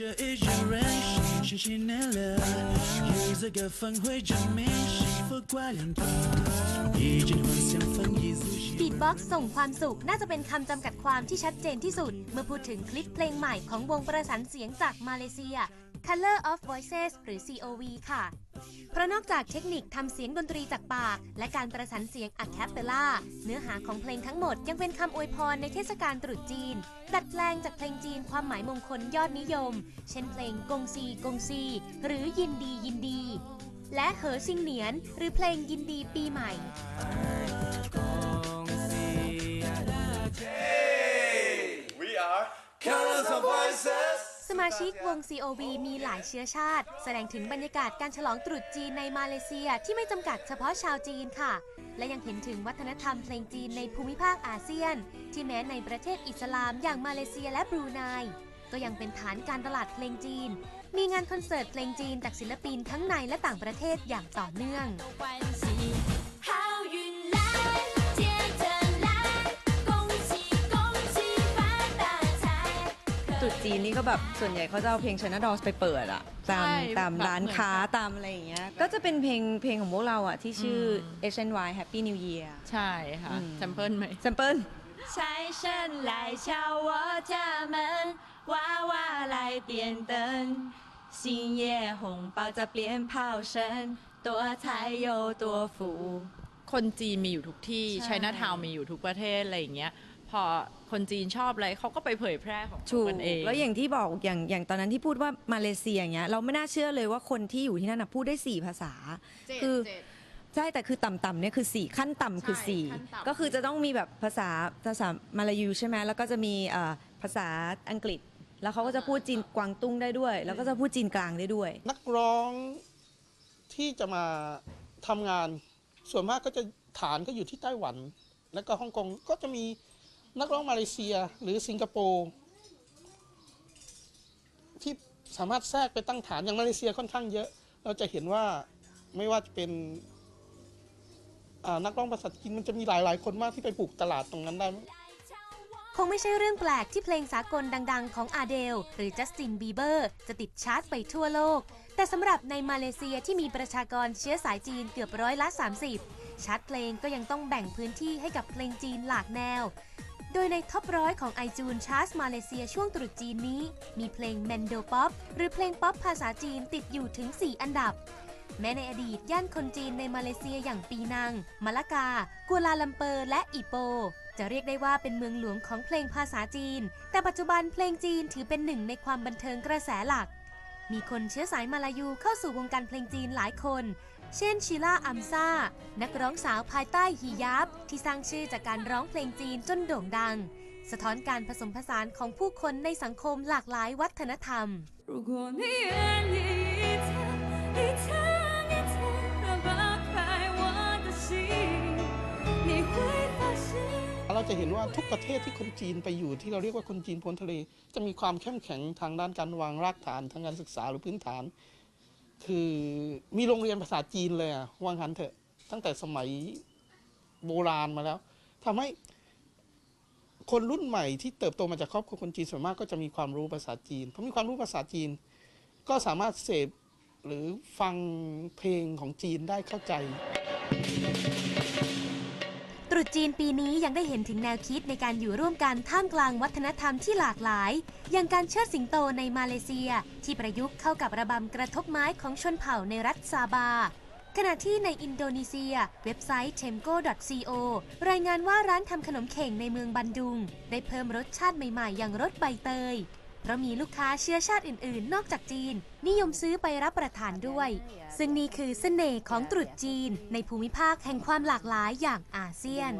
这一群人是谁难了？有这个峰会证明是否挂两头？一阵幻想风一入心。 บีทบ็อกซ์ส่งความสุขน่าจะเป็นคำจำกัดความที่ชัดเจนที่สุด เมื่อพูดถึงคลิปเพลงใหม่ของวงประสานเสียงจากมาเลเซีย Color of Voices หรือ COV ค่ะ เพราะนอกจากเทคนิคทำเสียงดนตรีจากปาก และการประสานเสียงอะแคปเปล่า เนื้อหาของเพลงทั้งหมดยังเป็นคำอวยพรในเทศกาลตรุษจีน ดัดแปลงจากเพลงจีนความหมายมงคลยอดนิยม เช่นเพลงกงซีกงซี หรือยินดียินดี และเหอซิงเหนียน หรือเพลงยินดีปีใหม่ We are Colors of Voices สมาชิกวง COV มีหลายเชื้อชาติ แสดงถึงบรรยากาศการฉลองตรุษจีนในมาเลเซียที่ไม่จำกัดเฉพาะชาวจีนค่ะ และยังเห็นถึงวัฒนธรรมเพลงจีนในภูมิภาคอาเซียน ที่แม้ในประเทศอิสลามอย่างมาเลเซียและบรูไนก็ยังเป็นฐานการตลาดเพลงจีน มีงานคอนเสิร์ตเพลงจีนจากศิลปินทั้งในและต่างประเทศอย่างต่อเนื่องจีนนี่ก็แบบส่วนใหญ่เขาจะเอาเพลง China Dolls ไปเปิดอะตาม ใช่ ตาม แบบ ร้านค้าตามอะไรอย่างเงี้ยก็จะเป็นเพลงเพลงของพวกเราอะที่ชื่อ HNY Happy New Year ใช่ค่ะ อืม แซมเปิลไหม แซมเปิล 财神来敲我家门，娃娃来点灯，新夜红包着鞭炮声，多财又多福。 คนจีนมีอยู่ทุกที่ ใช่ ไชน่าทาวมีอยู่ทุกประเทศอะไรอย่างเงี้ย พอคนจีนชอบอะไรเขาก็ไปเผยแพร่ของถูกกันเองแล้วอย่างที่บอกอย่างอย่างตอนนั้นที่พูดว่ามาเลเซียอย่างเงี้ยเราไม่น่าเชื่อเลยว่าคนที่อยู่ที่นั่นนะพูดได้สี่ภาษา คือใช่แต่คือต่ำๆเนี่ยคือสี่ขั้นต่ำคือใช่สี่ขั้นต่ำก็คือจะต้องมีแบบภาษาภาษามาลายูใช่ไหมแล้วก็จะมีเอ่อภาษาอังกฤษ แล้วเขาก็จะพูดจีนกวางตุ้งได้ด้วย แล้วก็จะพูดจีนกลางได้ด้วย นักร้องที่จะมาทำงานส่วนมากก็จะฐานก็อยู่ที่ไต้หวัน แล้วก็ฮ่องกงก็จะมี นักร้องมาเลเซียหรือสิงคโปร์ที่สามารถแทรกไปตั้งฐานอย่างมาเลเซียค่อนข้างเยอะ เราจะเห็นว่าไม่ว่าจะเป็นนักร้องภาษาจีนมันจะมีหลายๆ คนมากที่ไปปลูกตลาดตรงนั้นได้คงไม่ใช่เรื่องแปลกที่เพลงสากลดัง ๆ ของอาเดล หรือจัสตินบีเบอร์จะติดชาร์ตไปทั่วโลก แต่สำหรับในมาเลเซียที่มีประชากรเชื้อสายจีนเกือบร้อยละ 30 ชาร์ตเพลงก็ยังต้องแบ่งพื้นที่ให้กับเพลงจีนหลากแนว โดยในท็อปร้อยของไอจูนชาร์ตมาเลเซียช่วงตรุษจีนนี้ มีเพลงแมนโดป๊อปหรือเพลงป๊อปภาษาจีนติดอยู่ถึง 4 อันดับ แม้ในอดีตย่านคนจีนในมาเลเซียอย่างปีนัง มาละกา กัวลาลัมเปอร์และอีโป จะเรียกได้ว่าเป็นเมืองหลวงของเพลงภาษาจีน แต่ปัจจุบันเพลงจีนถือเป็นหนึ่งในความบันเทิงกระแสหลัก มีคนเชื้อสายมาลายูเข้าสู่วงการเพลงจีนหลายคน เช่นชิล่าอัมซ่า นักร้องสาวภายใต้ฮิยับที่สร้างชื่อจากการร้องเพลงจีนจนโด่งดัง สะท้อนการผสมผสานของผู้คนในสังคมหลากหลายวัฒนธรรม จะเห็นว่าทุกประเทศที่คนจีนไปอยู่ ที่เราเรียกว่าคนจีนพ้นทะเล จะมีความเข้มแข็งทางด้านการวางรากฐานทางการศึกษาหรือพื้นฐาน คือมีโรงเรียนภาษาจีนเลยอะวางหันเถอะตั้งแต่สมัยโบราณมาแล้วทำให้คนรุ่นใหม่ที่เติบโตมาจากครอบครัวคนจีนส่วนมากก็จะมีความรู้ภาษาจีนพอมีความรู้ภาษาจีน ก็สามารถเสพหรือฟังเพลงของจีนได้เข้าใจ ตรุษจีนปีนี้ยังได้เห็นถึงแนวคิดในการอยู่ร่วมกันท่ามกลางวัฒนธรรมที่หลากหลาย อย่างการเชิดสิงโตในมาเลเซีย ที่ประยุกต์เข้ากับระบำกระทบไม้ของชนเผ่าในรัฐซาบา ขณะที่ในอินโดนีเซีย เว็บไซต์ temco.co รายงานว่าร้านทำขนมเข่งในเมืองบันดุง ได้เพิ่มรสชาติใหม่ๆ อย่างรสใบเตย เพราะมีลูกค้าเชื้อชาติอื่น ๆ นอกจากจีน นิยมซื้อไปรับประทานด้วย ซึ่งนี่คือเสน่ห์ของตรุษจีนในภูมิภาคแห่งความหลากหลายอย่างอาเซียน